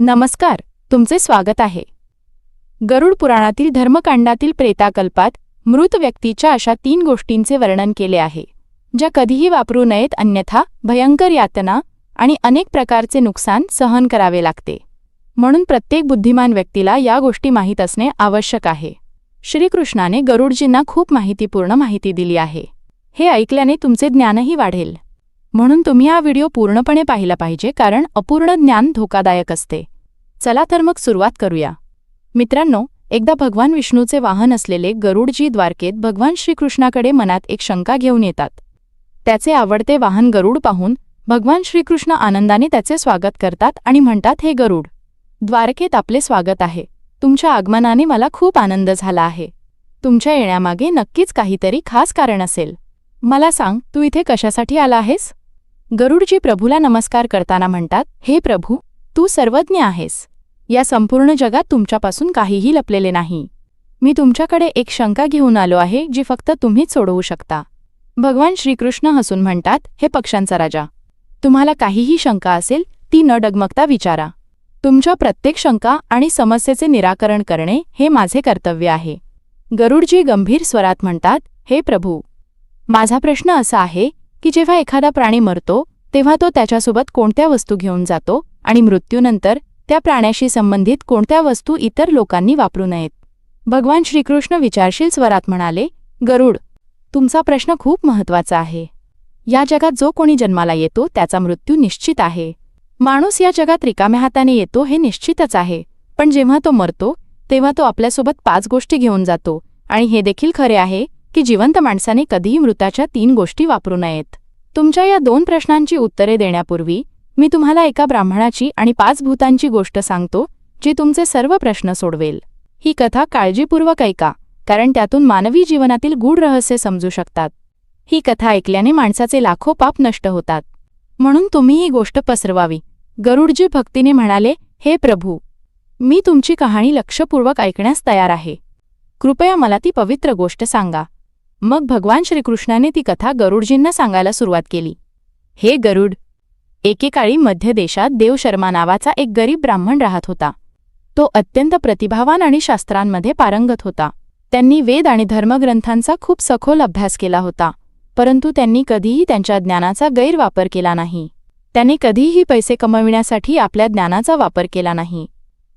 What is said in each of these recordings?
नमस्कार तुमचे स्वागत आहे. गरुड पुराणातील धर्मकांडातील प्रेताकल्पात मृत व्यक्तीच्या अशा तीन गोष्टींचे वर्णन केले आहे ज्या कधीही वापरू नयेत अन्यथा भयंकर यातना आणि अनेक प्रकारचे नुकसान सहन करावे लागते. म्हणून प्रत्येक बुद्धिमान व्यक्तीला या गोष्टी माहीत असणे आवश्यक आहे. श्रीकृष्णाने गरुडजींना खूप माहितीपूर्ण माहिती दिली आहे. हे ऐकल्याने तुमचे ज्ञानही वाढेल. म्हणून तुम्ही हा व्हिडिओ पूर्णपणे पाहिला पाहिजे कारण अपूर्ण ज्ञान धोकादायक असते. चला तर मग सुरुवात करूया. मित्रांनो एकदा भगवान विष्णूचे वाहन असलेले गरुडजी द्वारकेत भगवान श्रीकृष्णाकडे मनात एक शंका घेऊन येतात. त्याचे आवडते वाहन गरुड पाहून भगवान श्रीकृष्ण आनंदाने त्याचे स्वागत करतात आणि म्हणतात हे गरुड द्वारकेत आपले स्वागत आहे. तुमच्या आगमनाने मला खूप आनंद झाला आहे. तुमच्या येण्यामागे नक्कीच काहीतरी खास कारण असेल. मला सांग तू इथे कशासाठी आला आहेस? गरुडजी प्रभूला नमस्कार करताना म्हणतात हे प्रभू तू सर्वज्ञ आहेस. या संपूर्ण जगात तुमच्यापासून काहीही लपलेले नाही. मी तुमच्याकडे एक शंका घेऊन आलो आहे जी फक्त तुम्हीच सोडवू शकता. भगवान श्रीकृष्ण हसून म्हणतात हे पक्ष्यांचा राजा तुम्हाला काहीही शंका असेल ती न डगमगता विचारा. तुमच्या प्रत्येक शंका आणि समस्येचे निराकरण करणे हे माझे कर्तव्य आहे. गरुडजी गंभीर स्वरात म्हणतात हे प्रभू माझा प्रश्न असा आहे की जेव्हा एखादा प्राणी मरतो तेव्हा तो त्याच्यासोबत कोणत्या वस्तू घेऊन जातो आणि मृत्यूनंतर त्या प्राण्याशी संबंधित कोणत्या वस्तू इतर लोकांनी वापरू नयेत? भगवान श्रीकृष्ण विचारशील स्वरात म्हणाले गरुड तुमचा प्रश्न खूप महत्त्वाचा आहे. या जगात जो कोणी जन्माला येतो त्याचा मृत्यू निश्चित आहे. माणूस या जगात रिकाम्या हाताने येतो हे निश्चितच आहे. पण जेव्हा तो मरतो तेव्हा तो आपल्यासोबत पाच गोष्टी घेऊन जातो आणि हे देखील खरे आहे की जिवंत माणसाने कधीही मृताच्या तीन गोष्टी वापरू नयेत. तुमच्या या दोन प्रश्नांची उत्तरे देण्यापूर्वी मी तुम्हाला एका ब्राह्मणाची आणि पाच भूतांची गोष्ट सांगतो जी तुमचे सर्व प्रश्न सोडवेल. ही कथा काळजीपूर्वक ऐका कारण त्यातून मानवी जीवनातील गूढ रहस्य समजू शकतात. ही कथा ऐकल्याने माणसाचे लाखो पाप नष्ट होतात. म्हणून तुम्ही ही गोष्ट पसरवावी. गरुडजी भक्तीने म्हणाले हे प्रभू मी तुमची कहाणी लक्षपूर्वक ऐकण्यास तयार आहे. कृपया मला ती पवित्र गोष्ट सांगा. मग भगवान श्रीकृष्णाने ती कथा गरुडजींना सांगायला सुरुवात केली. हे गरुड एकेकाळी मध्य देशात देवशर्मा नावाचा एक गरीब ब्राह्मण राहत होता. तो अत्यंत प्रतिभावान आणि शास्त्रांमध्ये पारंगत होता. त्यांनी वेद आणि धर्मग्रंथांचा खूप सखोल अभ्यास केला होता परंतु त्यांनी कधीही त्यांच्या ज्ञानाचा गैरवापर केला नाही. त्याने कधीही पैसे कमविण्यासाठी आपल्या ज्ञानाचा वापर केला नाही.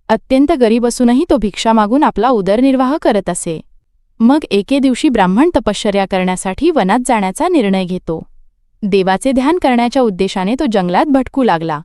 अत्यंत गरीब असूनही तो भिक्षा मागून आपला उदरनिर्वाह करत असे. मग एके दिवशी ब्राह्मण तपश्चर्या करण्यासाठी वनात जाण्याचा निर्णय घेतो. देवाचे ध्यान करण्याच्या उद्देशाने तो जंगलात भटकू लागला.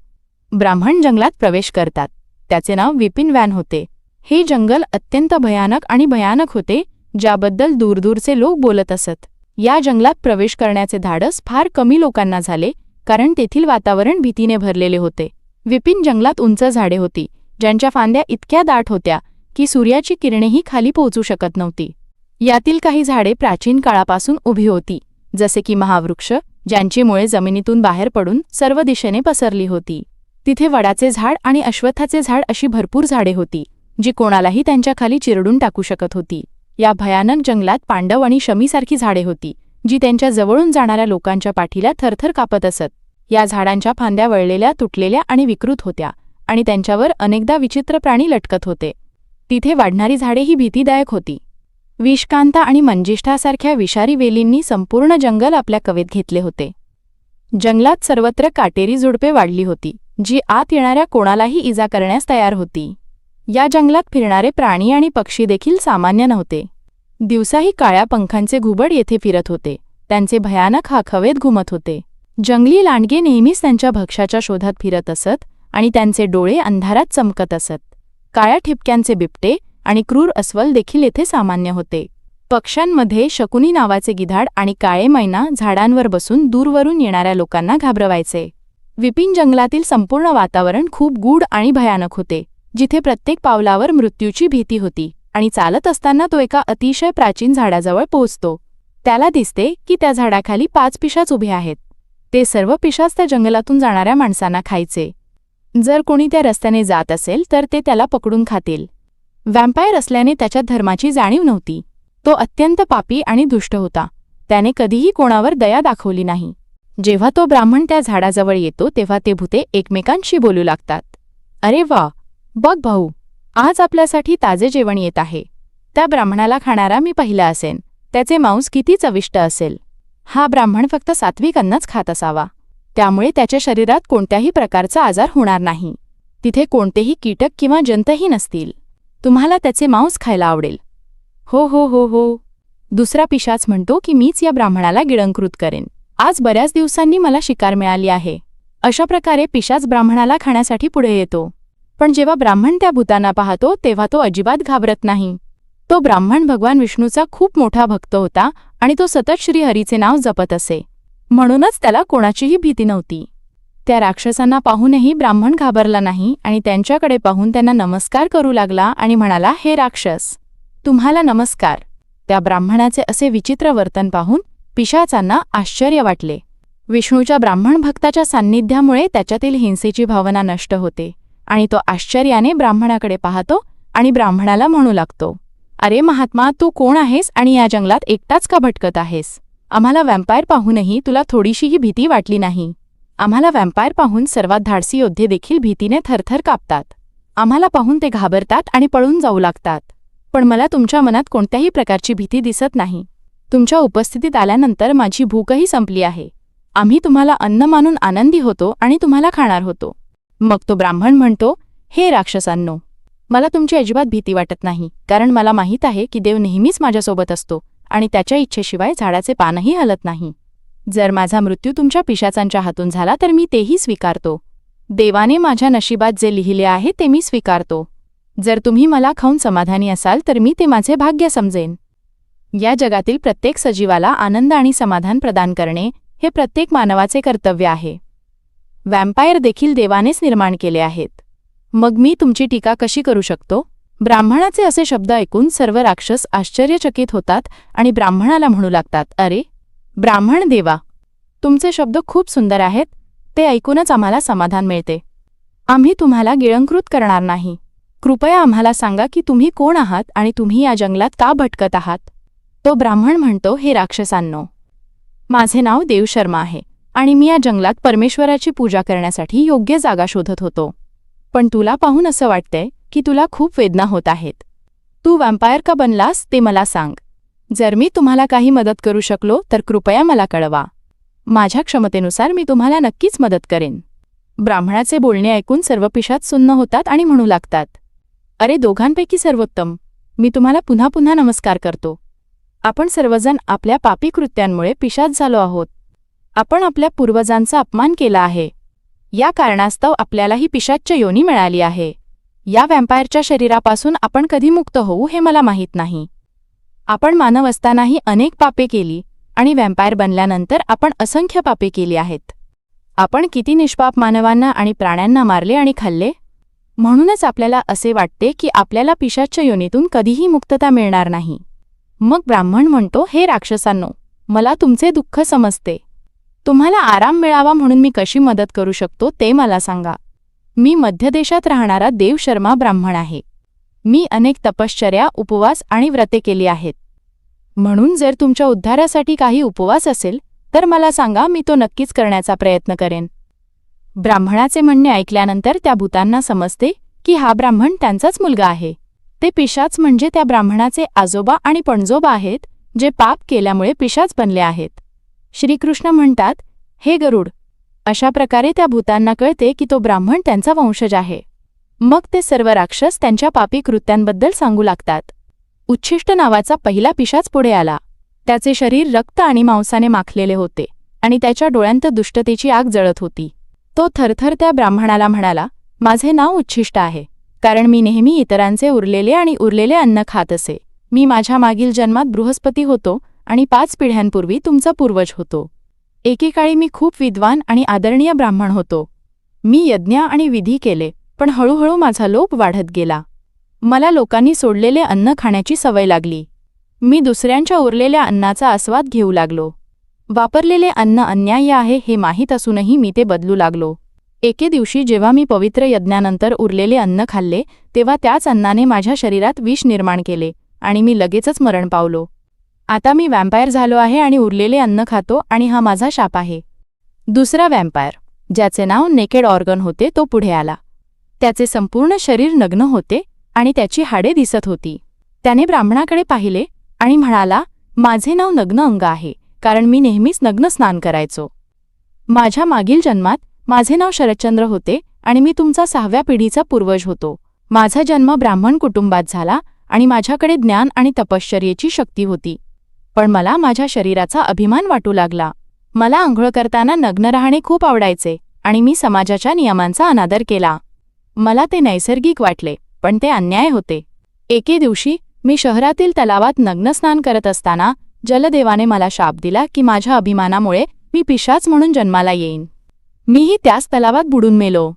ब्राह्मण जंगलात प्रवेश करतात. त्याचे नाव विपिन वॅन होते. हे जंगल अत्यंत भयानक आणि भयानक होते ज्याबद्दल दूरदूरचे लोक बोलत असत. या जंगलात प्रवेश करण्याचे धाडस फार कमी लोकांना झाले कारण तेथील वातावरण भीतीने भरलेले होते. विपिन जंगलात उंच झाडे होती ज्यांच्या फांद्या इतक्या दाट होत्या की सूर्याची किरणेही खाली पोहोचू शकत नव्हती. यातील काही झाडे प्राचीन काळापासून उभी होती जसे की महावृक्ष ज्यांची मुळे जमिनीतून बाहेर पडून सर्व दिशेने पसरली होती. तिथे वडाचे झाड आणि अश्वत्थाचे झाड अशी भरपूर झाडे होती जी कोणालाही त्यांच्या खाली चिरडून टाकू शकत होती. या भयानक जंगलात पांडव आणि शमीसारखी झाडे होती जी त्यांच्या जवळून जाणाऱ्या लोकांच्या पाठीला थरथर कापत असत. या झाडांच्या फांद्या वळलेल्या तुटलेल्या आणि विकृत होत्या आणि त्यांच्यावर अनेकदा विचित्र प्राणी लटकत होते. तिथे वाढणारी झाडे ही भीतीदायक होती. विषकांता आणि मंजिष्ठासारख्या विषारी वेलींनी संपूर्ण जंगल आपल्या कवेत घेतले होते. जंगलात सर्वत्र काटेरी झुडपे वाढली होती जी आत येणाऱ्या कोणालाही इजा करण्यास तयार होती. या जंगलात फिरणारे प्राणी आणि पक्षी देखील सामान्य नव्हते. दिवसाही काळ्या पंखांचे घुबड येथे फिरत होते त्यांचे भयानक हाक हवेत घुमत होते. जंगली लांडगे नेहमीच त्यांच्या भक्ष्याच्या शोधात फिरत असत आणि त्यांचे डोळे अंधारात चमकत असत. काळ्या ठिपक्यांचे बिबटे आणि क्रूर अस्वल देखील येथे सामान्य होते. पक्ष्यांमध्ये शकुनी नावाचे गिधाड आणि काळे मैना झाडांवर बसून दूरवरून येणाऱ्या लोकांना घाबरवायचे. विपिन जंगलातील संपूर्ण वातावरण खूप गूढ आणि भयानक होते जिथे प्रत्येक पावलावर मृत्यूची भीती होती आणि चालत असताना तो एका अतिशय प्राचीन झाडाजवळ पोहोचतो. त्याला दिसते की त्या झाडाखाली पाच पिशाच उभे आहेत. ते सर्व पिशाच त्या जंगलातून जाणाऱ्या माणसांना खायचे. जर कोणी त्या रस्त्याने जात असेल तर ते त्याला पकडून खातील. व्हॅम्पायर असल्याने त्याच्या धर्माची जाणीव नव्हती. तो अत्यंत पापी आणि दुष्ट होता. त्याने कधीही कोणावर दया दाखवली नाही. जेव्हा तो ब्राह्मण त्या झाडाजवळ येतो तेव्हा ते भूते एकमेकांशी बोलू लागतात. अरे वा! बघ भाऊ आज आपल्यासाठी ताजे जेवण येत आहे. त्या ब्राह्मणाला खाणारा मी पहिला असेन. त्याचे मांस किती चविष्ट असेल. हा ब्राह्मण फक्त सात्विक अन्नच खात असावा. त्यामुळे त्याच्या शरीरात कोणत्याही प्रकारचा आजार होणार नाही. तिथे कोणतेही कीटक किंवा जंतही नसतील. तुम्हाला त्याचे मांस खायला आवडेल. हो हो हो हो. दुसरा पिशाच म्हणतो की मीच या ब्राह्मणाला गिळंकृत करेन. आज बऱ्याच दिवसांनी मला शिकार मिळाली आहे. अशा प्रकारे पिशाच ब्राह्मणाला खाण्यासाठी पुढे येतो. पण जेव्हा ब्राह्मण त्या भूतांना पाहतो तेव्हा तो अजिबात घाबरत नाही. तो ब्राह्मण भगवान विष्णूचा खूप मोठा भक्त होता आणि तो सतत श्रीहरीचे नाव जपत असे. म्हणूनच त्याला कोणाचीही भीती नव्हती. त्या राक्षसांना पाहूनही ब्राह्मण घाबरला नाही आणि त्यांच्याकडे पाहून त्यांना नमस्कार करू लागला आणि म्हणाला हे राक्षस तुम्हाला नमस्कार. त्या ब्राह्मणाचे असे विचित्र वर्तन पाहून पिशाचांना आश्चर्य वाटले. विष्णूच्या ब्राह्मण भक्ताच्या सान्निध्यामुळे त्याच्यातील हिंसेची भावना नष्ट होते आणि तो आश्चर्याने ब्राह्मणाकडे पाहतो आणि ब्राह्मणाला म्हणू लागतो अरे महात्मा तू कोण आहेस आणि या जंगलात एकटाच का भटकत आहेस? आम्हाला वॅम्पायर पाहूनही तुला थोडीशीही भीती वाटली नाही. आम्हाला व्हॅम्पायर पाहून सर्वात धाडसी योद्धे देखील भीतीने थरथर कापतात. आम्हाला पाहून ते घाबरतात आणि पळून जाऊ लागतात. पण मला तुमच्या मनात कोणत्याही प्रकारची भीती दिसत नाही. तुमच्या उपस्थितीत आल्यानंतर माझी भूकही संपली आहे. आम्ही तुम्हाला अन्न मानून आनंदी होतो आणि तुम्हाला खाणार होतो. मग तो ब्राह्मण म्हणतो हे राक्षसांनो मला तुमची अजिबात भीती वाटत नाही कारण मला माहीत आहे की देव नेहमीच माझ्यासोबत असतो आणि त्याच्या इच्छेशिवाय झाडाचे पानही हलत नाही. जर माझा मृत्यू तुमच्या पिशाचांच्या हातून झाला तर मी तेही स्वीकारतो. देवाने माझ्या नशिबात जे लिहिले आहे ते मी स्वीकारतो. जर तुम्ही मला खाऊन समाधानी असाल तर मी ते माझे भाग्य समजेन. या जगातील प्रत्येक सजीवाला आनंद आणि समाधान प्रदान करणे हे प्रत्येक मानवाचे कर्तव्य आहे. वॅम्पायर देखील देवानेच निर्माण केले आहेत. मग मी तुमची टीका कशी करू शकतो? ब्राह्मणाचे असे शब्द ऐकून सर्व राक्षस आश्चर्यचकित होतात आणि ब्राह्मणाला म्हणू लागतात अरे ब्राह्मण देवा तुमचे शब्द खूप सुंदर आहेत ते ऐकूनच आम्हाला समाधान मिळते. आम्ही तुम्हाला गिळंकृत करणार नाही. कृपया आम्हाला सांगा की तुम्ही कोण आहात आणि तुम्ही या जंगलात का भटकत आहात? तो ब्राह्मण म्हणतो हे राक्षसांनो माझे नाव देव शर्मा आहे आणि मी या जंगलात परमेश्वराची पूजा करण्यासाठी योग्य जागा शोधत होतो. पण तुला पाहून असं वाटतंय की तुला खूप वेदना होत आहेत. तू वॅम्पायर का बनलास ते मला सांग. जर मी तुम्हाला काही मदत करू शकलो तर कृपया मला कळवा. माझ्या क्षमतेनुसार मी तुम्हाला नक्कीच मदत करेन. ब्राह्मणाचे बोलणे ऐकून सर्व पिशात सुन्न होतात आणि म्हणू लागतात. अरे दोघांपैकी सर्वोत्तम. मी तुम्हाला पुन्हा पुन्हा नमस्कार करतो. आपण सर्वजण आपल्या पापी कृत्यांमुळे पिशात झालो आहोत. आपण आपल्या पूर्वजांचा अपमान केला आहे. या कारणास्तव आपल्यालाही पिशाच्च योनी मिळाली आहे. या वॅम्पायरच्या शरीरापासून आपण कधी मुक्त होऊ हे मला माहीत नाही. आपण मानव असतानाही अनेक पापे केली आणि वॅम्पायर बनल्यानंतर आपण असंख्य पापे केली आहेत. आपण किती निष्पाप मानवांना आणि प्राण्यांना मारले आणि खाल्ले? म्हणूनच आपल्याला असे वाटते की आपल्याला पिशाच्या योनीतून कधीही मुक्तता मिळणार नाही. मग ब्राह्मण म्हणतो हे राक्षसांनो मला तुमचे दुःख समजते. तुम्हाला आराम मिळावा म्हणून मी कशी मदत करू शकतो ते मला सांगा. मी मध्यदेशात राहणारा देव शर्मा ब्राह्मण आहे. मी अनेक तपश्चर्या उपवास आणि व्रते केली आहेत. म्हणून जर तुमच्या उद्धारासाठी काही उपवास असेल तर मला सांगा मी तो नक्कीच करण्याचा प्रयत्न करेन. ब्राह्मणाचे म्हणणे ऐकल्यानंतर त्या भूतांना समजते की हा ब्राह्मण त्यांचाच मुलगा आहे. ते पिशाच म्हणजे त्या ब्राह्मणाचे आजोबा आणि पणजोबा आहेत जे पाप केल्यामुळे पिशाच बनले आहेत. श्रीकृष्ण म्हणतात हे गरुड अशा प्रकारे त्या भूतांना कळते की तो ब्राह्मण त्यांचा वंशज आहे. मग ते सर्व राक्षस त्यांच्या पापी कृत्यांबद्दल सांगू लागतात. उच्छिष्ट नावाचा पहिला पिशाच पुढे आला. त्याचे शरीर रक्त आणि मांसाने माखलेले होते आणि त्याच्या डोळ्यांत दुष्टतेची आग जळत होती. तो थरथर त्या ब्राह्मणाला म्हणाला माझे नाव उच्छिष्ट आहे कारण मी नेहमी इतरांचे उरलेले आणि उरलेले अन्न खात असे. मी माझ्या मागील जन्मात बृहस्पती होतो आणि पाच पिढ्यांपूर्वी तुमचा पूर्वज होतो. एकेकाळी मी खूप विद्वान आणि आदरणीय ब्राह्मण होतो. मी यज्ञ आणि विधी केले. पण हळूहळू माझा लोप वाढत गेला. मला लोकांनी सोडलेले अन्न खाण्याची सवय लागली. मी दुसऱ्यांच्या उरलेल्या अन्नाचा आस्वाद घेऊ लागलो. वापरलेले अन्न अन्याय्य आहे हे माहीत असूनही मी ते बदलू लागलो. एके दिवशी जेव्हा मी पवित्र यज्ञानंतर उरलेले अन्न खाल्ले तेव्हा त्याच अन्नाने माझ्या शरीरात विष निर्माण केले आणि मी लगेचच मरण पावलो. आता मी वॅम्पायर झालो आहे आणि उरलेले अन्न खातो आणि हा माझा शाप आहे. दुसरा वॅम्पायर ज्याचे नाव नेकेड ऑर्गन होते तो पुढे आला. त्याचे संपूर्ण शरीर नग्न होते आणि त्याची हाडे दिसत होती. त्याने ब्राह्मणाकडे पाहिले आणि म्हणाला माझे नाव नग्न अंग आहे कारण मी नेहमीच नग्न स्नान करायचो. माझ्या मागील जन्मात माझे नाव शरदचंद्र होते आणि मी तुमचा सहाव्या पिढीचा पूर्वज होतो. माझा जन्म ब्राह्मण कुटुंबात झाला आणि माझ्याकडे ज्ञान आणि तपश्चर्येची शक्ती होती. पण मला माझ्या शरीराचा अभिमान वाटू लागला. मला आंघोळ करताना नग्न राहणे खूप आवडायचे आणि मी समाजाच्या नियमांचा अनादर केला. मला ते नैसर्गिक वाटले पण ते अन्याय होते. एके दिवशी मी शहरातील तलावात नग्नस्नान करत असताना जलदेवाने मला शाप दिला की माझ्या अभिमानामुळे मी पिशाच म्हणून जन्माला येईन. मीही त्याच तलावात बुडून मेलो.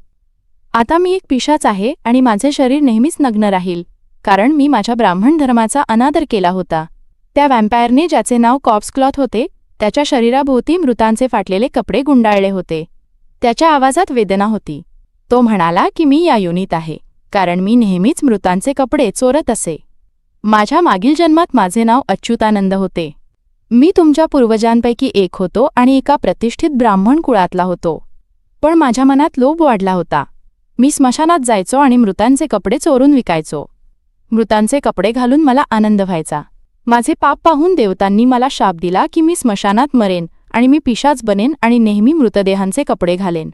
आता मी एक पिशाच आहे आणि माझे शरीर नेहमीच नग्न राहील कारण मी माझ्या ब्राह्मण धर्माचा अनादर केला होता. त्या वॅम्पायरने ज्याचे नाव कॉप्सक्लॉथ होते त्याच्या शरीराभोवती मृतांचे फाटलेले कपडे गुंडाळले होते. त्याच्या आवाजात वेदना होती. तो म्हणाला की मी या योनीत आहे कारण मी नेहमीच मृतांचे कपडे चोरत असे. माझ्या मागील जन्मात माझे नाव अच्युतानंद होते. मी तुमच्या पूर्वजांपैकी एक होतो आणि एका प्रतिष्ठित ब्राह्मण कुळातला होतो. पण माझ्या मनात लोभ वाढला होता. मी स्मशानात जायचो आणि मृतांचे कपडे चोरून विकायचो. मृतांचे कपडे घालून मला आनंद व्हायचा. माझे पाप पाहून देवतांनी मला शाप दिला की मी स्मशानात मरेन आणि मी पिशाच बनेन आणि नेहमी मृतदेहांचे कपडे घालेन.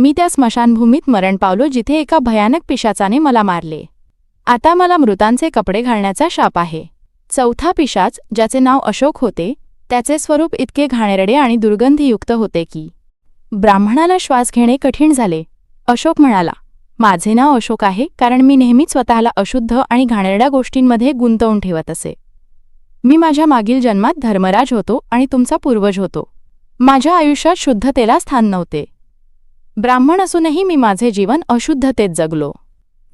मी त्या स्मशानभूमीत मरण पावलो जिथे एका भयानक पिशाचाने मला मारले. आता मला मृतांचे कपडे घालण्याचा शाप आहे. चौथा पिशाच ज्याचे नाव अशोक होते त्याचे स्वरूप इतके घाणेरडे आणि दुर्गंधीयुक्त होते की. ब्राह्मणाला श्वास घेणे कठीण झाले. अशोक म्हणाला माझे नाव अशोक आहे कारण मी नेहमीच स्वतःला अशुद्ध आणि घाणेरड्या गोष्टींमध्ये गुंतवून ठेवत असे. मी माझ्या मागील जन्मात धर्मराज होतो आणि तुमचा पूर्वज होतो. माझ्या आयुष्यात शुद्धतेला स्थान नव्हते. ब्राह्मण असूनही मी माझे जीवन अशुद्धतेत जगलो.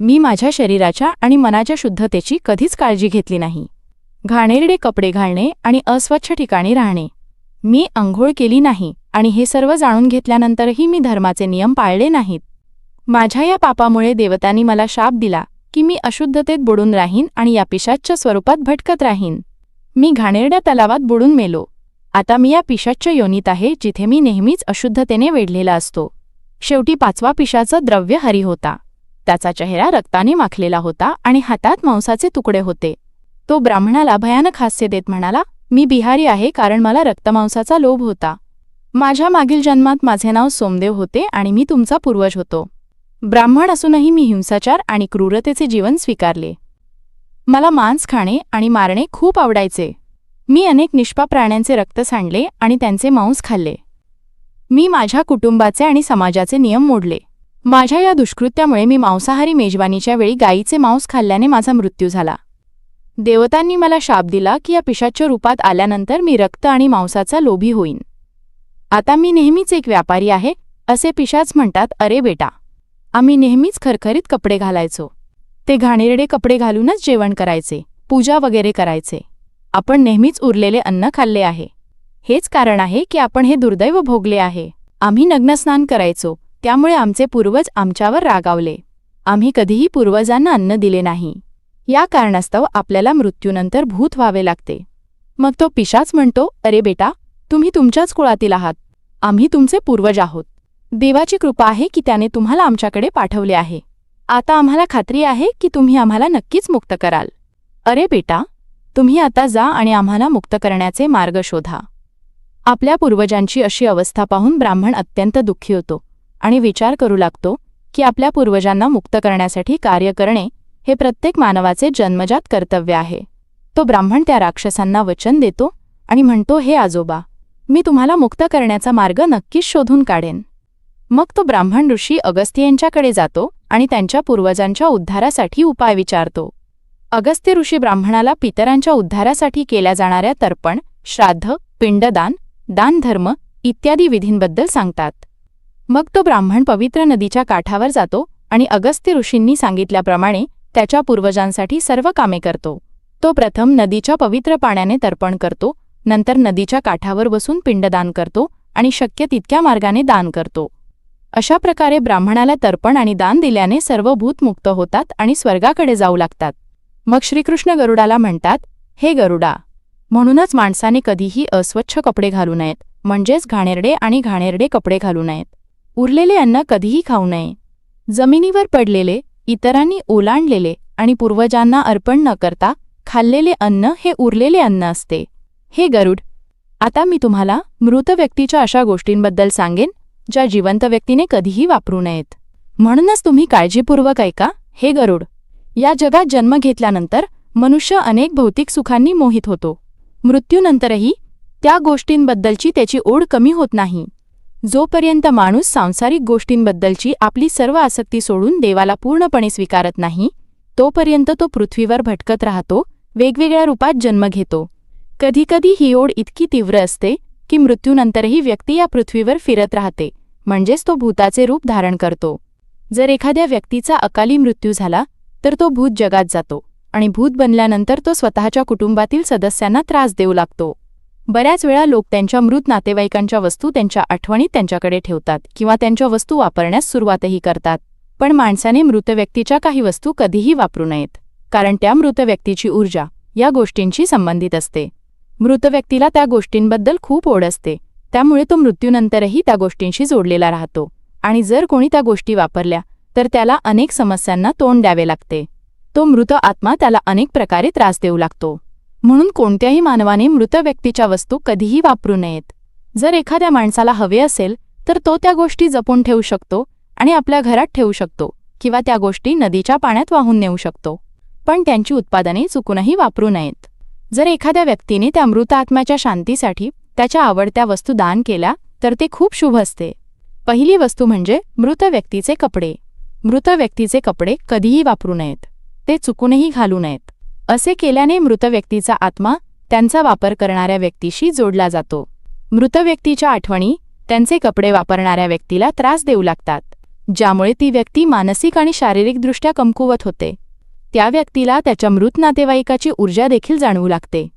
मी माझ्या शरीराच्या आणि मनाच्या शुद्धतेची कधीच काळजी घेतली नाही. घाणेरडे कपडे घालणे आणि अस्वच्छ ठिकाणी राहणे. मी अंघोळ केली नाही आणि हे सर्व जाणून घेतल्यानंतरही मी धर्माचे नियम पाळले नाहीत. माझ्या या पापामुळे देवतांनी मला शाप दिला की मी अशुद्धतेत बुडून राहीन आणि या पिशाच्च्या स्वरूपात भटकत राहीन. मी घाणेरड्या तलावात बुडून मेलो. आता मी या पिशाच्च्या योनीत आहे जिथे मी नेहमीच अशुद्धतेने वेढलेला असतो. शेवटी पाचवा पिशाचं द्रव्य हरी होता. त्याचा चेहरा रक्ताने माखलेला होता आणि हातात मांसाचे तुकडे होते. तो ब्राह्मणाला भयानक हास्य देत म्हणाला मी बिहारी आहे कारण मला रक्तमांसाचा लोभ होता. माझ्या मागील जन्मात माझे नाव सोमदेव होते आणि मी तुमचा पूर्वज होतो. ब्राह्मण असूनही मी हिंसाचार आणि क्रूरतेचे जीवन स्वीकारले. मला मांस खाणे आणि मारणे खूप आवडायचे. मी अनेक निष्पाप प्राण्यांचे रक्त सांडले आणि त्यांचे मांस खाल्ले. मी माझ्या कुटुंबाचे आणि समाजाचे नियम मोडले. माझ्या या दुष्कृत्यामुळे मी मांसाहारी मेजवानीच्या वेळी गायीचे मांस खाल्ल्याने माझा मृत्यू झाला. देवतांनी मला शाप दिला की या पिशाच्या रूपात आल्यानंतर मी रक्त आणि मांसाचा लोभी होईन. आता मी नेहमीच एक व्यापारी आहे असे पिशाच म्हणतात अरे बेटा आम्ही नेहमीच खरखरीत कपडे घालायचो. ते घाणेरडे कपडे घालूनच जेवण करायचे पूजा वगैरे करायचे. आपण नेहमीच उरलेले अन्न खाल्ले आहे. हेच कारण आहे की आपण हे दुर्दैव भोगले आहे. आम्ही नग्नस्नान करायचो त्यामुळे आमचे पूर्वज आमच्यावर रागावले. आम्ही कधीही पूर्वजांना अन्न दिले नाही. या कारणास्तव आपल्याला मृत्यूनंतर भूत व्हावे लागते. मग तो पिशाच म्हणतो अरे बेटा तुम्ही तुमच्याच कुळातील आहात. आम्ही तुमचे पूर्वज आहोत. देवाची कृपा आहे की त्याने तुम्हाला आमच्याकडे पाठवले आहे. आता आम्हाला खात्री आहे की तुम्ही आम्हाला नक्कीच मुक्त कराल. अरे बेटा तुम्ही आता जा आणि आम्हाला मुक्त करण्याचे मार्ग शोधा. आपल्या पूर्वजांची अशी अवस्था पाहून ब्राह्मण अत्यंत दुःखी होतो आणि विचार करू लागतो की आपल्या पूर्वजांना मुक्त करण्यासाठी कार्य करणे हे प्रत्येक मानवाचे जन्मजात कर्तव्य आहे. तो ब्राह्मण त्या राक्षसांना वचन देतो आणि म्हणतो हे आजोबा मी तुम्हाला मुक्त करण्याचा मार्ग नक्कीच शोधून काढेन. मग तो ब्राह्मण ऋषी अगस्त्यांच्याकडे जातो आणि त्यांच्या पूर्वजांच्या उद्धारासाठी उपाय विचारतो. अगस्त्य ऋषी ब्राह्मणाला पितरांच्या उद्धारासाठी केल्या जाणाऱ्या तर्पण श्राद्ध पिंडदान दानधर्म इत्यादी विधींबद्दल सांगतात. मग तो ब्राह्मण पवित्र नदीच्या काठावर जातो आणि अगस्त्य ऋषींनी सांगितल्याप्रमाणे त्याच्या पूर्वजांसाठी सर्व कामे करतो. तो प्रथम नदीच्या पवित्र पाण्याने तर्पण करतो नंतर नदीच्या काठावर बसून पिंडदान करतो आणि शक्य तितक्या मार्गाने दान करतो. अशा प्रकारे ब्राह्मणाला तर्पण आणि दान दिल्याने सर्व भूत मुक्त होतात आणि स्वर्गाकडे जाऊ लागतात. मग श्रीकृष्ण गरुडाला म्हणतात हे गरुडा म्हणूनच माणसाने कधीही अस्वच्छ कपडे घालू नयेत म्हणजेच घाणेरडे आणि घाणेरडे कपडे घालू नयेत. उरलेले अन्न कधीही खाऊ नये. जमिनीवर पडलेले इतरांनी ओलांडलेले आणि पूर्वजांना अर्पण न करता खाल्लेले अन्न हे उरलेले अन्न असते. हे गरुड आता मी तुम्हाला मृत व्यक्तीच्या अशा गोष्टींबद्दल सांगेन ज्या जिवंत व्यक्तीने कधीही वापरू नयेत. म्हणूनच तुम्ही काळजीपूर्वक ऐका हे गरुड. या जगात जन्म घेतल्यानंतर मनुष्य अनेक भौतिक सुखांनी मोहित होतो. मृत्यूनंतरही त्या गोष्टींबद्दलची त्याची ओढ कमी होत नाही. जोपर्यंत माणूस सांसारिक गोष्टींबद्दलची आपली सर्व आसक्ती सोडून देवाला पूर्णपणे स्वीकारत नाही तोपर्यंत तो पृथ्वीवर भटकत राहतो वेगवेगळ्या रूपात जन्म घेतो. कधीकधी ही ओढ इतकी तीव्र असते की मृत्यूनंतरही व्यक्ती या पृथ्वीवर फिरत राहते म्हणजेच तो भूताचे रूप धारण करतो. जर एखाद्या व्यक्तीचा अकाली मृत्यू झाला तर तो भूत जगात जातो. आणि भूत बनल्यानंतर तो स्वतःच्या कुटुंबातील सदस्यांना त्रास देऊ लागतो. बऱ्याच वेळा लोक त्यांच्या मृत नातेवाईकांच्या वस्तू त्यांच्या आठवणीत त्यांच्याकडे ठेवतात किंवा त्यांच्या वस्तू वापरण्यास सुरुवातही करतात. पण माणसाने मृत व्यक्तीच्या काही वस्तू कधीही वापरू नयेत कारण त्या मृत व्यक्तीची ऊर्जा या गोष्टींशी संबंधित असते. मृत व्यक्तीला त्या गोष्टींबद्दल खूप ओढ असते त्यामुळे तो मृत्यूनंतरही त्या गोष्टींशी जोडलेला राहतो. आणि जर कोणी त्या गोष्टी वापरल्या तर त्याला अनेक समस्यांना तोंड द्यावे लागते. तो मृत आत्मा त्याला अनेक प्रकारे त्रास देऊ लागतो. म्हणून कोणत्याही मानवाने मृत व्यक्तीच्या वस्तू कधीही वापरू नयेत. जर एखाद्या माणसाला हवे असेल तर तो त्या गोष्टी जपून ठेवू शकतो आणि आपल्या घरात ठेवू शकतो किंवा त्या गोष्टी नदीच्या पाण्यात वाहून नेऊ शकतो. पण त्यांची उत्पादने चुकूनही वापरू नयेत. जर एखाद्या व्यक्तीने त्या मृत आत्म्याच्या शांतीसाठी त्याच्या आवडत्या वस्तू दान केल्या तर ते खूप शुभ असते. पहिली वस्तू म्हणजे मृत व्यक्तीचे कपडे. मृत व्यक्तीचे कपडे कधीही वापरू नयेत. ते चुकूनही घालू नयेत. असे केल्याने मृत व्यक्तीचा आत्मा त्यांचा वापर करणाऱ्या व्यक्तीशी जोडला जातो. मृत व्यक्तीच्या आठवणी त्यांचे कपडे वापरणाऱ्या व्यक्तीला त्रास देऊ लागतात ज्यामुळे ती व्यक्ती मानसिक आणि शारीरिकदृष्ट्या कमकुवत होते. त्या व्यक्तीला त्याच्या मृत नातेवाईकाची ऊर्जा देखील जाणवू लागते.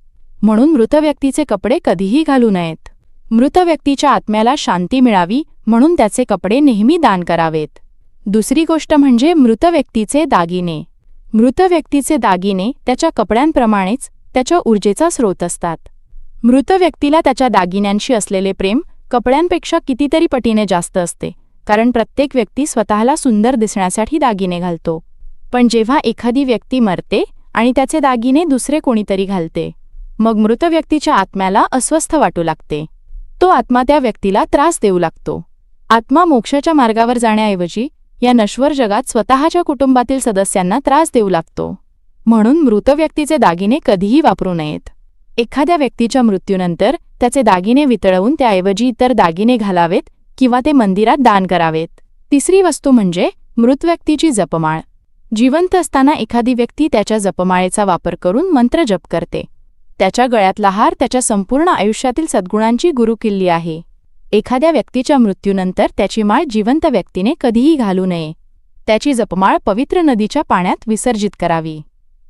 म्हणून मृत व्यक्तीचे कपडे कधीही घालू नयेत. मृत व्यक्तीच्या आत्म्याला शांती मिळावी म्हणून त्याचे कपडे नेहमी दान करावेत. दुसरी गोष्ट म्हणजे मृत व्यक्तीचे दागिने. मृत व्यक्तीचे दागिने त्याच्या कपड्यांप्रमाणेच त्याच्या ऊर्जेचा स्रोत असतात. मृत व्यक्तीला त्याच्या दागिन्यांशी असलेले प्रेम कपड्यांपेक्षा कितीतरी पटीने जास्त असते कारण प्रत्येक व्यक्ती स्वतःला सुंदर दिसण्यासाठी दागिने घालतो. पण जेव्हा एखादी व्यक्ती मरते आणि त्याचे दागिने दुसरे कोणीतरी घालते मग मृत व्यक्तीच्या आत्म्याला अस्वस्थ वाटू लागते. तो आत्मा त्या व्यक्तीला त्रास देऊ लागतो. आत्मा मोक्षाच्या मार्गावर जाण्याऐवजी या नश्वर जगात स्वतःच्या कुटुंबातील सदस्यांना त्रास देऊ लागतो. म्हणून मृत व्यक्तीचे दागिने कधीही वापरू नयेत. एखाद्या व्यक्तीच्या मृत्यूनंतर त्याचे दागिने वितळवून त्याऐवजी इतर दागिने घालावेत किंवा ते मंदिरात दान करावेत. तिसरी वस्तू म्हणजे मृत व्यक्तीची जपमाळ. जिवंत असताना एखादी व्यक्ती त्याच्या जपमाळेचा वापर करून मंत्र जप करते. त्याच्या गळ्यातला हार त्याच्या संपूर्ण आयुष्यातील सद्गुणांची गुरुकिल्ली आहे. एखाद्या व्यक्तीच्या मृत्यूनंतर त्याची माळ जिवंत व्यक्तीने कधीही घालू नये. त्याची जपमाळ पवित्र नदीच्या पाण्यात विसर्जित करावी.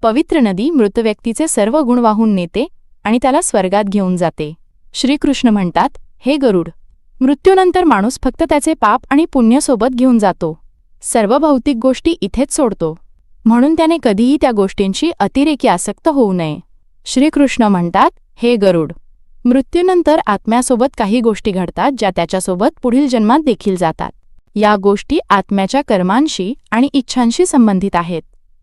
पवित्र नदी मृत व्यक्तीचे सर्व गुण वाहून नेते आणि त्याला स्वर्गात घेऊन जाते. श्रीकृष्ण म्हणतात हे गरुड मृत्यूनंतर माणूस फक्त त्याचे पाप आणि पुण्यसोबत घेऊन जातो. सर्व भौतिक गोष्टी इथेच सोडतो. म्हणून त्याने कधीही त्या गोष्टींची अतिरेकी आसक्त होऊ नये. श्रीकृष्ण म्हणतात हे गरुड मृत्यूनंतर आत्म्यासोबत काही गोष्टी घडतात ज्या त्याच्यासोबत पुढील जन्मात देखील जातात. या गोष्टी आत्म्याच्या कर्मांशी आणि इच्छांशी संबंधित आहेत.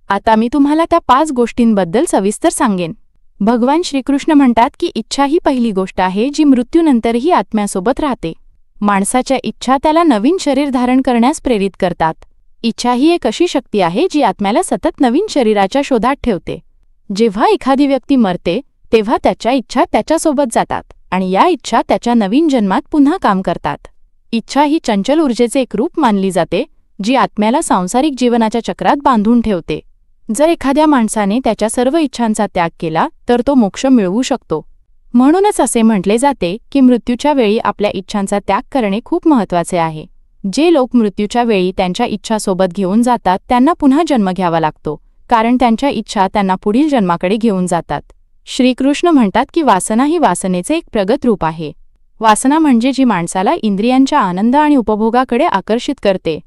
आता मी तुम्हाला त्या पाच गोष्टींबद्दल सविस्तर सांगेन. भगवान श्रीकृष्ण म्हणतात की इच्छा ही पहिली गोष्ट आहे जी मृत्यूनंतरही आत्म्यासोबत राहते. माणसाच्या इच्छा त्याला नवीन शरीर धारण करण्यास प्रेरित करतात. इच्छा ही एक अशी शक्ती आहे जी आत्म्याला सतत नवीन शरीराच्या शोधात ठेवते. जेव्हा एखादी व्यक्ती मरते तेव्हा त्याच्या इच्छा त्याच्यासोबत जातात आणि या इच्छा त्याच्या नवीन जन्मात पुन्हा काम करतात. इच्छा ही चंचल ऊर्जेचे एक रूप मानली जाते जी आत्म्याला सांसारिक जीवनाच्या चक्रात बांधून ठेवते. जर एखाद्या माणसाने त्याच्या सर्व इच्छांचा त्याग केला तर तो मोक्ष मिळवू शकतो. म्हणूनच असे म्हटले जाते की मृत्यूच्या वेळी आपल्या इच्छांचा त्याग करणे खूप महत्त्वाचे आहे. जे लोक मृत्यूच्या वेळी त्यांच्या इच्छा सोबत घेऊन जातात त्यांना पुन्हा जन्म घ्यावा लागतो कारण त्यांच्या इच्छा त्यांना पुढील जन्माकडे घेऊन जातात. श्रीकृष्ण म्हणतात की वासना ही वासनेचे एक प्रगत रूप आहे. वासना म्हणजे जी माणसाला इंद्रियांच्या आनंद आणि उपभोगाकडे आकर्षित करते.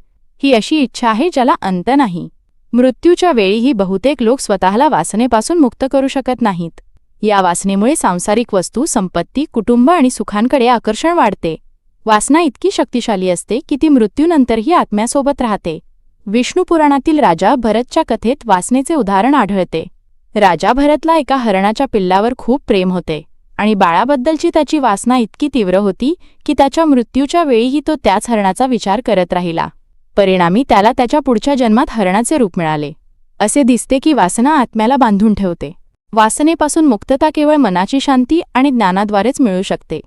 ही अशी इच्छा आहे ज्याला अंत नाही. मृत्यूच्या वेळीही बहुतेक लोक स्वतःला वासनेपासून मुक्त करू शकत नाहीत. या वासनेमुळे सांसारिक वस्तू संपत्ती कुटुंब आणि सुखांकडे आकर्षण वाढते. वासना इतकी शक्तिशाली असते की ती मृत्यूनंतरही आत्म्यासोबत राहते. विष्णुपुराणातील राजा भरतच्या कथेत वासनेचे उदाहरण आढळते. राजा भरतला एका हरणाच्या पिल्लावर खूप प्रेम होते आणि बाळाबद्दलची त्याची वासना इतकी तीव्र होती की त्याच्या मृत्यूच्या वेळीही तो त्याच हरणाचा विचार करत राहिला. परिणामी त्याला त्याच्या पुढच्या जन्मात हरणाचे रूप मिळाले. असे दिसते की वासना आत्म्याला बांधून ठेवते. वासनेपासून मुक्तता केवळ मनाची शांती आणि ज्ञानाद्वारेच मिळू शकते.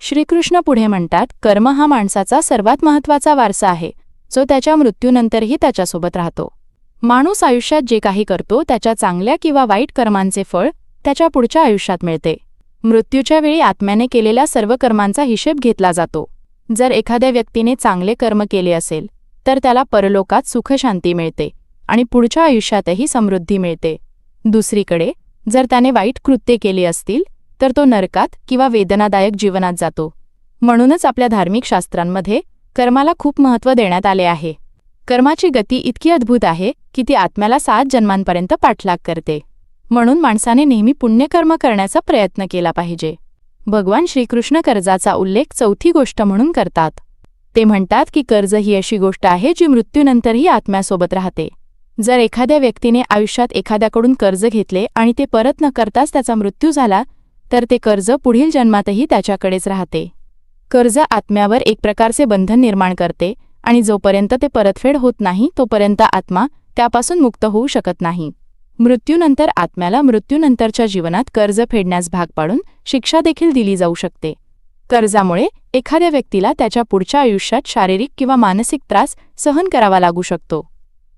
श्रीकृष्ण पुढे म्हणतात कर्म हा माणसाचा सर्वात महत्त्वाचा वारसा आहे जो त्याच्या मृत्यूनंतरही त्याच्यासोबत राहतो. माणूस आयुष्यात जे काही करतो त्याच्या चांगल्या किंवा वाईट कर्मांचे फळ त्याच्या पुढच्या आयुष्यात मिळते. मृत्यूच्या वेळी आत्म्याने केलेल्या सर्व कर्मांचा हिशेब घेतला जातो. जर एखाद्या व्यक्तीने चांगले कर्म केले असेल तर त्याला परलोकात सुखशांती मिळते आणि पुढच्या आयुष्यातही समृद्धी मिळते. दुसरीकडे जर त्याने वाईट कृत्ये केली असतील तर तो नरकात किंवा वेदनादायक जीवनात जातो. म्हणूनच आपल्या धार्मिक शास्त्रांमध्ये कर्माला खूप महत्त्व देण्यात आले आहे. कर्माची गती इतकी अद्भुत आहे की ती आत्म्याला सात जन्मांपर्यंत पाठलाग करते. म्हणून माणसाने नेहमी पुण्यकर्म करण्याचा प्रयत्न केला पाहिजे. भगवान श्रीकृष्ण कर्जाचा उल्लेख चौथी गोष्ट म्हणून करतात. ते म्हणतात की कर्ज ही अशी गोष्ट आहे जी मृत्यूनंतरही आत्म्यासोबत राहते. जर एखाद्या व्यक्तीने आयुष्यात एखाद्याकडून कर्ज घेतले आणि ते परत न करताच त्याचा मृत्यू झाला तर ते कर्ज पुढील जन्मातही त्याच्याकडेच राहते. कर्ज आत्म्यावर एक प्रकारचे बंधन निर्माण करते आणि जोपर्यंत ते परतफेड होत नाही तोपर्यंत आत्मा त्यापासून मुक्त होऊ शकत नाही. मृत्यूनंतर आत्म्याला मृत्यूनंतरच्या जीवनात कर्ज फेडण्यास भाग पाडून शिक्षा देखील दिली जाऊ शकते. कर्जामुळे एखाद्या व्यक्तीला त्याच्या पुढच्या आयुष्यात शारीरिक किंवा मानसिक त्रास सहन करावा लागू शकतो.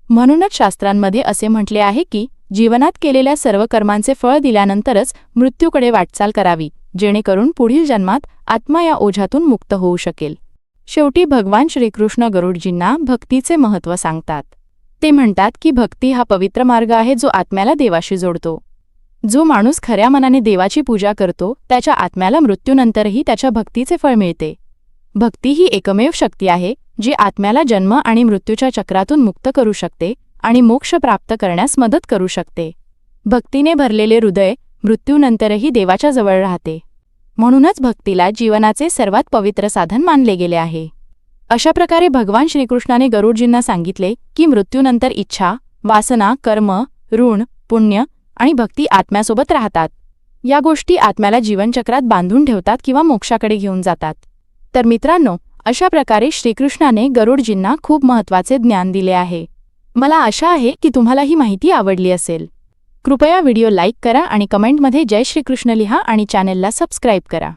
म्हणूनच शास्त्रांमध्ये असे म्हटले आहे की जीवनात केलेल्या सर्व कर्मांचे फळ दिल्यानंतरच मृत्यूकडे वाटचाल करावी जेणेकरून पुढील जन्मात आत्मा या ओझ्यातून मुक्त होऊ शकेल. शेवटी भगवान श्रीकृष्ण गरुडजींना भक्तीचे महत्त्व सांगतात. ते म्हणतात की भक्ती हा पवित्र मार्ग आहे जो आत्म्याला देवाशी जोडतो. जो माणूस खऱ्या मनाने देवाची पूजा करतो त्याच्या आत्म्याला मृत्यूनंतरही त्याच्या भक्तीचे फळ मिळते. भक्ती ही एकमेव शक्ती आहे जी आत्म्याला जन्म आणि मृत्यूच्या चक्रातून मुक्त करू शकते आणि मोक्ष प्राप्त करण्यास मदत करू शकते. भक्तीने भरलेले हृदय मृत्यूनंतरही देवाच्या जवळ राहते. म्हणूनच भक्तीला जीवनाचे सर्वात पवित्र साधन मानले गेले आहे. अशा प्रकारे भगवान श्रीकृष्णाने गरुडजींना सांगितले की मृत्यूनंतर इच्छा वासना कर्म ऋण पुण्य आणि भक्ती आत्म्यासोबत राहतात. या गोष्टी आत्म्याला जीवनचक्रात बांधून ठेवतात किंवा मोक्षाकडे घेऊन जातात. तर मित्रांनो अशा प्रकारे श्रीकृष्णाने गरुडजींना खूप महत्त्वाचे ज्ञान दिले आहे. मला आशा आहे की तुम्हाला ही माहिती आवडली असेल. कृपया व्हिडिओ लाईक करा आणि कमेंटमध्ये जय श्रीकृष्ण लिहा आणि चॅनेलला सबस्क्राईब करा.